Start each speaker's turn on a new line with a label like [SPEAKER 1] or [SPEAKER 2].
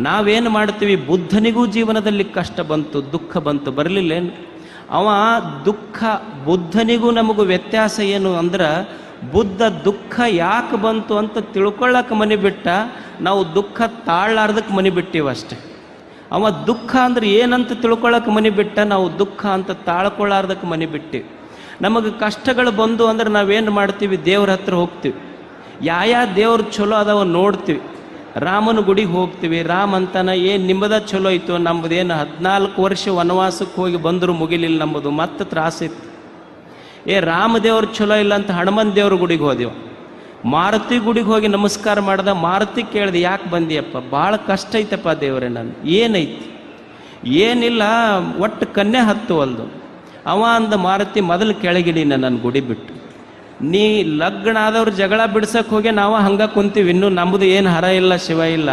[SPEAKER 1] ನಾವೇನು ಮಾಡ್ತೀವಿ? ಬುದ್ಧನಿಗೂ ಜೀವನದಲ್ಲಿ ಕಷ್ಟ ಬಂತು, ದುಃಖ ಬಂತು ಬರಲಿಲ್ಲೇನು ಅವ ದುಃಖ, ಬುದ್ಧನಿಗೂ ನಮಗೂ ವ್ಯತ್ಯಾಸ ಏನು ಅಂದ್ರೆ, ಬುದ್ಧ ದುಃಖ ಯಾಕೆ ಬಂತು ಅಂತ ತಿಳ್ಕೊಳ್ಳಕ್ಕೆ ಮನೆ ಬಿಟ್ಟ, ನಾವು ದುಃಖ ತಾಳ್ಲಾರ್ದಕ್ಕೆ ಮನೆ ಬಿಟ್ಟಿವಷ್ಟೆ ಅವ ದುಃಖ ಅಂದ್ರೆ ಏನಂತ ತಿಳ್ಕೊಳ್ಳೋಕೆ ಮನೆ ಬಿಟ್ಟ, ನಾವು ದುಃಖ ಅಂತ ತಾಳ್ಕೊಳ್ಳಾರ್ದಕ್ಕೆ ಮನೆ ಬಿಟ್ಟಿವಿ. ನಮಗೆ ಕಷ್ಟಗಳು ಬಂದು ಅಂದ್ರೆ ನಾವೇನು ಮಾಡ್ತೀವಿ? ದೇವ್ರ ಹತ್ರ ಹೋಗ್ತೀವಿ. ಯಾವ ದೇವ್ರು ಚಲೋ ಅದಾವ ನೋಡ್ತೀವಿ. ರಾಮನ ಗುಡಿಗೆ ಹೋಗ್ತೀವಿ. ರಾಮ ಅಂತನ ಏನು ನಿಮ್ಮದ ಚಲೋ ಇತ್ತು ನಮ್ಮದೇನು ಹದಿನಾಲ್ಕು ವರ್ಷ ವನವಾಸಕ್ಕೆ ಹೋಗಿ ಬಂದರೂ ಮುಗಿಲಿಲ್ಲ ನಂಬುದು. ಮತ್ತೆ ತ್ರಾಸಿತ್ತು ಏ, ರಾಮದೇವ್ರು ಚಲೋ ಇಲ್ಲ ಅಂತ ಹನುಮನ್ ದೇವ್ರ ಗುಡಿಗೆ ಹೋದೆವು ಮಾರುತಿ ಗುಡಿಗೆ ಹೋಗಿ ನಮಸ್ಕಾರ ಮಾಡ್ದೆ ಮಾರುತಿ ಕೇಳ್ದೆ, ಯಾಕೆ ಬಂದಿಯಪ್ಪ? ಭಾಳ ಕಷ್ಟ ಐತಪ್ಪ ದೇವ್ರೆ ನಾನು. ಏನೈತಿ? ಏನಿಲ್ಲ, ಒಟ್ಟು ಕನ್ಯೆ ಹತ್ತುವಲ್ದು ಅವ ಅಂದ, ಮಾರುತಿ, ಮೊದಲು ಕೆಳಗಿಡಿ ನನ್ನ ಗುಡಿ ಬಿಟ್ಟು. ನೀ ಲಗ್ನ ಆದವ್ರು ಜಗಳ ಬಿಡ್ಸಕ್ಕೆ ಹೋಗಿ ನಾವು ಹಂಗೆ ಕುಂತೀವಿ. ಇನ್ನು ನಮ್ಮದು ಏನು ಹರ ಇಲ್ಲ, ಶಿವ ಇಲ್ಲ.